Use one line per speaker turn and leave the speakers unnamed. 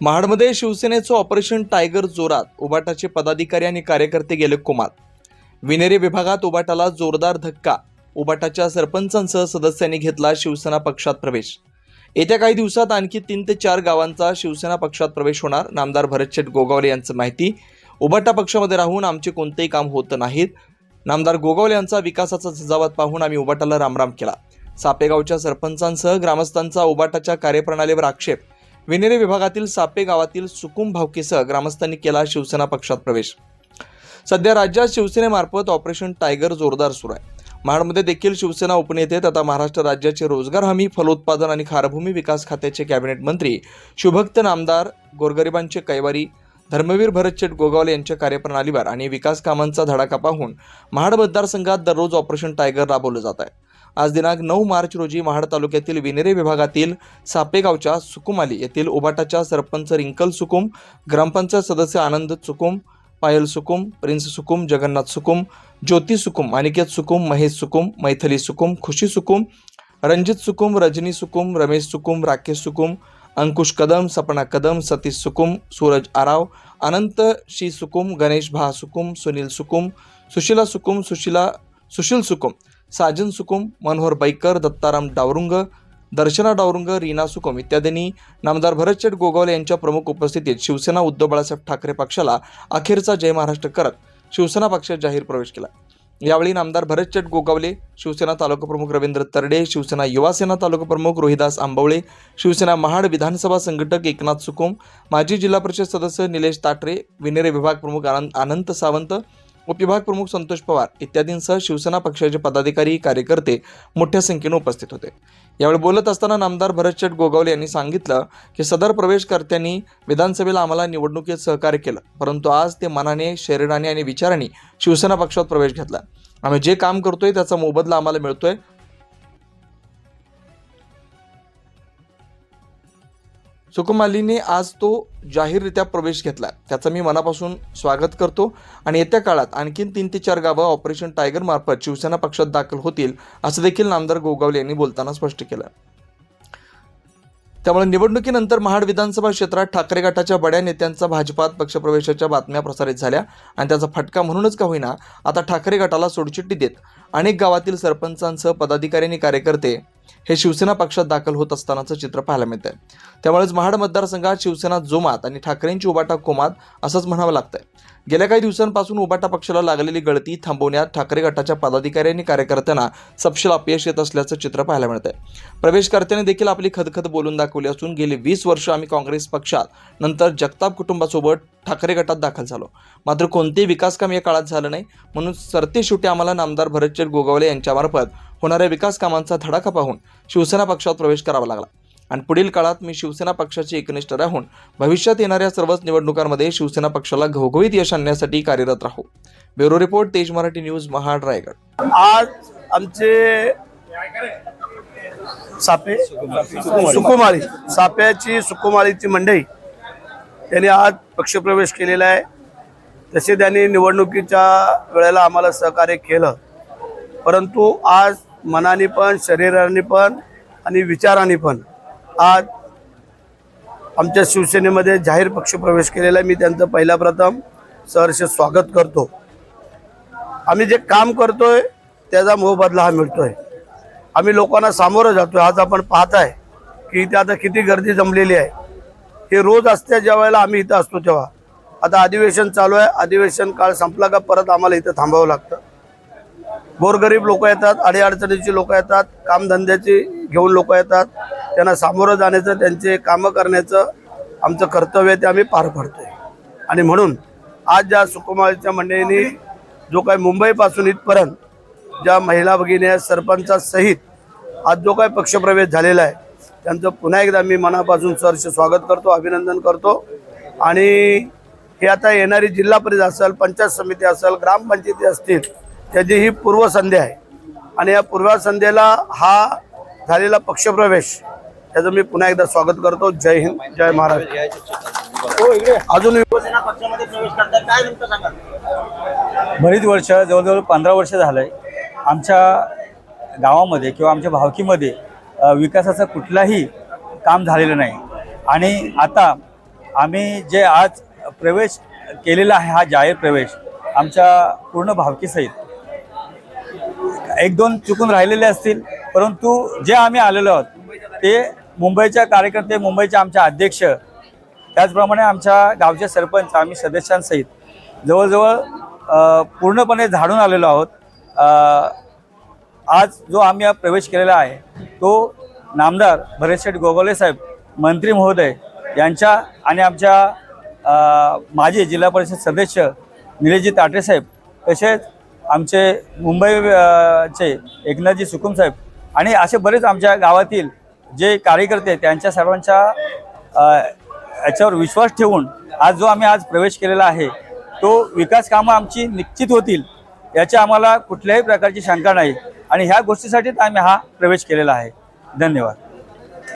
महाडमध्ये शिवसेनेचं operation tiger जोरात उबाटाचे पदाधिकारी आणि कार्यकर्ते गेले कोमात. विनेरे विभागात उबाटाला जोरदार धक्का उबाटाच्या सरपंचांसह सदस्यांनी घेतला शिवसेना पक्षात प्रवेश. येत्या काही दिवसात आणखी तीन ते चार गावांचा शिवसेना पक्षात प्रवेश होणार नामदार भरतशेठ गोगावले यांचं माहिती. उबाटा पक्षामध्ये राहून आमचे कोणतेही काम होत नाहीत. नामदार गोगावले यांचा विकासाचा झंझावात पाहून आम्ही उबाटाला रामराम केला. सापेगावच्या सरपंचांसह ग्रामस्थांचा उबाटाच्या कार्यप्रणालीवर आक्षेप विनेरे विभागातील सापे गावातील सुकुम भावकेसह ग्रामस्थांनी केला शिवसेना पक्षात प्रवेश. सध्या राज्यात शिवसेनेमार्फत ऑपरेशन टायगर जोरदार सुरू आहे. महाडमध्ये देखील शिवसेना उपनेते तथा महाराष्ट्र राज्याचे रोजगार हमी फलोत्पादन आणि खारभूमी विकास खात्याचे कॅबिनेट मंत्री शिवभक्त नामदार गोरगरिबांचे कैवारी धर्मवीर भरतशेठ गोगावले यांच्या कार्यप्रणालीवर आणि विकास कामांचा धडाका पाहून महाड मतदारसंघात दररोज ऑपरेशन टायगर राबवलं जात आहे. आज दिनांक नऊ मार्च रोजी महाड तालुक्यातील विनेरे विभागातील सापेगावच्या सुकुमाली येथील उबाटाच्या सरपंच रिंकल सुकुम ग्रामपंचायत सदस्य आनंद सुकुम पायल सुकुम प्रिन्स सुकुम जगन्नाथ सुकुम ज्योती सुकुम अनिकेत सुकुम महेश सुकुम मैथली सुकुम खुशी सुकुम रणजित सुकुम रजनी सुकुम रमेश सुकुम राकेश सुकुम अंकुश कदम सपना कदम सतीश सुकुम सूरज आराव अनंत शी सुकुम गणेश भा सुकुम सुनील सुकुम सुशीला सुकुम सुशिला सुशील सुकुम साजन सुकुम मनोहर बैकर दत्ताराम डावरुंग दर्शना डावरुंग रीना सुकुम इत्यादींनी नामदार भरतशेठ गोगावले यांच्या प्रमुख उपस्थितीत शिवसेना उद्धव बाळासाहेब ठाकरे पक्षाला अखेरचा जय महाराष्ट्र करत शिवसेना पक्षात जाहीर प्रवेश केला. यावेळी नामदार भरतशेठ गोगावले शिवसेना तालुका प्रमुख रवींद्र तरडे शिवसेना युवासेना तालुका प्रमुख रोहिदास आंबवळे शिवसेना महाड विधानसभा संघटक एकनाथ सुकुम माजी जिल्हा परिषद सदस्य निलेश ताटरे विनेरे विभाग प्रमुख आनंद आनंत सावंत उपविभाग प्रमुख संतोष पवार इत्यादींसह शिवसेना पक्षाचे पदाधिकारी कार्यकर्ते मोठ्या संख्येने उपस्थित होते. यावेळी बोलत असताना नामदार भरतशेठ गोगावले यांनी सांगितलं की सदर प्रवेशकर्त्यांनी विधानसभेला आम्हाला निवडणुकीत सहकार्य केलं परंतु आज ते मनाने शरीराने आणि विचाराने शिवसेना पक्षात प्रवेश घेतला. आम्ही जे काम करतोय त्याचा मोबदला आम्हाला मिळतोय सुकुमालीने आज तो जाहीररित्या प्रवेश घेतला त्याचं मी मनापासून स्वागत करतो. आणि येत्या काळात आणखीन तीन ते चार गावं ऑपरेशन टायगर मार्फत शिवसेना पक्षात दाखल होतील असं देखील नामदार गोगावले यांनी बोलताना स्पष्ट केलं त्यामुळे निवडणुकीनंतर महाड विधानसभा क्षेत्रात ठाकरे गटाच्या बड्या नेत्यांचा भाजपात पक्षप्रवेशाच्या बातम्या प्रसारित झाल्या आणि त्याचा फटका म्हणूनच का होईना आता ठाकरे गटाला सोडचिठ्ठी देत अनेक गावातील सरपंचांसह पदाधिकारी आणि कार्यकर्ते हे शिवसेना पक्षात दाखल होत असतानाचं चित्र पाहायला मिळतंय. त्यामुळेच महाड मतदारसंघात शिवसेना जोमात आणि ठाकरेंची उबाटा कोमात असंच म्हणावं लागतंय. गेल्या काही दिवसांपासून उबाटा पक्षाला लागलेली गळती थांबवण्यात ठाकरे गटाच्या पदाधिकारी आणि कार्यकर्त्यांना सपशेल अपयश येत असल्याचं चित्र पाहायला मिळतंय. प्रवेशकर्त्यांनी देखील आपली खदखद बोलून दाखवली असून गेली वीस वर्ष आम्ही काँग्रेस पक्षात नंतर जगताप कुटुंबासोबत ठाकरे गटात दाखल झालो. मात्र कोणतेही विकासकाम या काळात झालं नाही. म्हणून सरते शेवटी आम्हाला नामदार भरतचंद गोगावले यांच्यामार्फत होणाऱ्या विकास कामांचा धडाका पाहून शिवसेना पक्षात प्रवेश करावा लागला. आणि पुढील काळात मी शिवसेना पक्षाचे एकनिष्ठ राहून भविष्यात येणाऱ्या सर्वच निवडणुकांमध्ये शिवसेना पक्षाला घवघवीत यश आणण्यासाठी कार्यरत राहू. ब्युरो रिपोर्ट तेज मराठी न्यूज महाड रायगड
आज आमचे सापे सुकुमाळी साप्याची सुकुमाळीची मंडई त्यांनी आज पक्षप्रवेश केलेला आहे. तसे त्यांनी निवडणुकीच्या वेळेला आम्हाला सहकार्य केलं. परंतु आज मनाने पण शरीराने पण आणि विचाराने पण आज आमच्या शिवसेनेमध्ये जाहीर पक्षप्रवेश केलेला आहे. मी त्यांचं पहिला प्रथम सहर्ष स्वागत करतो. आम्ही जे काम करतोय त्याचा मोबदला हा मिळतोय. आम्ही लोकांना सामोरं जातोय. आज आपण पाहत आहे की इथे आता किती गर्दी जमलेली आहे. हे रोज असते ज्या वेळेला आम्ही इथं असतो तेव्हा. आता अधिवेशन चालू आहे. अधिवेशन काळ संपला का परत आम्हाला इथं थांबावं लागतं. गोरगरीब लोक येतात अडीअडचणीची लोक येतात कामधंद्याची घेऊन लोक येतात. त्यांना सामोरं जाण्याचं त्यांचे कामं करण्याचं आमचं कर्तव्य ते आम्ही पार पाडतोय. आणि म्हणून आज ज्या सुकुमारच्या मंडळींनी जो काही मुंबईपासून इथपर्यंत ज्या महिला भगिनी आहेत सरपंचासहित आज जो काही पक्षप्रवेश झालेला आहे त्यांचं पुन्हा एकदा मी मनापासून सहर्ष स्वागत करतो अभिनंदन करतो. आणि हे आता येणारी जिल्हा परिषद असेल पंचायत समिती असेल ग्रामपंचायती असतील त्याची ही पूर्वसंध्या आहे. आणि या पूर्वसंध्येला हा झालेला पक्षप्रवेश त्याचं मी पुन्हा एकदा स्वागत करतो. जय हिंद जय महाराष्ट्र. अजून
बरीच वर्ष जवळजवळ पंधरा वर्ष झालं आहे आमच्या गावामध्ये किंवा आमच्या भावकीमध्ये विकासाचं कुठलाही काम झालेलं नाही. आणि आता आम्ही जे आज प्रवेश केलेला आहे हा जाहीर प्रवेश आमच्या पूर्ण भावकीसहित एक दोन चुकून राहिलेले असतील परंतु जे आम्ही आलेलो आहोत ते मुंबईच्या कार्यकर्ते मुंबईचे आमचे अध्यक्ष त्याचप्रमाणे आमच्या गावचे सरपंच आम्ही सदस्यांसहित जवळजवळ पूर्णपणे झाडून आलेलो आहोत. आज जो आम्ही प्रवेश केलेला आहे तो नामदार भरतशेठ गोगोले साहेब मंत्री महोदय यांच्या आणि आमच्या माजी जिल्हा परिषद सदस्य निलेशजी ताटेसाहेब तसेच आमचे मुंबई चे एकनाथजी सुकुम साहेब आणि असे बरेच आमच्या गावातील जे कार्यकर्ते त्यांच्या सर्वांच्या याच्यावर विश्वास ठेवून आज जो आम्ही आज प्रवेश केलेला आहे तो विकास कामं आमची निश्चित होतील याची आम्हाला कुठल्याही प्रकारची शंका नाही आणि ह्या गोष्टीसाठीच आम्ही हा प्रवेश केलेला आहे. धन्यवाद.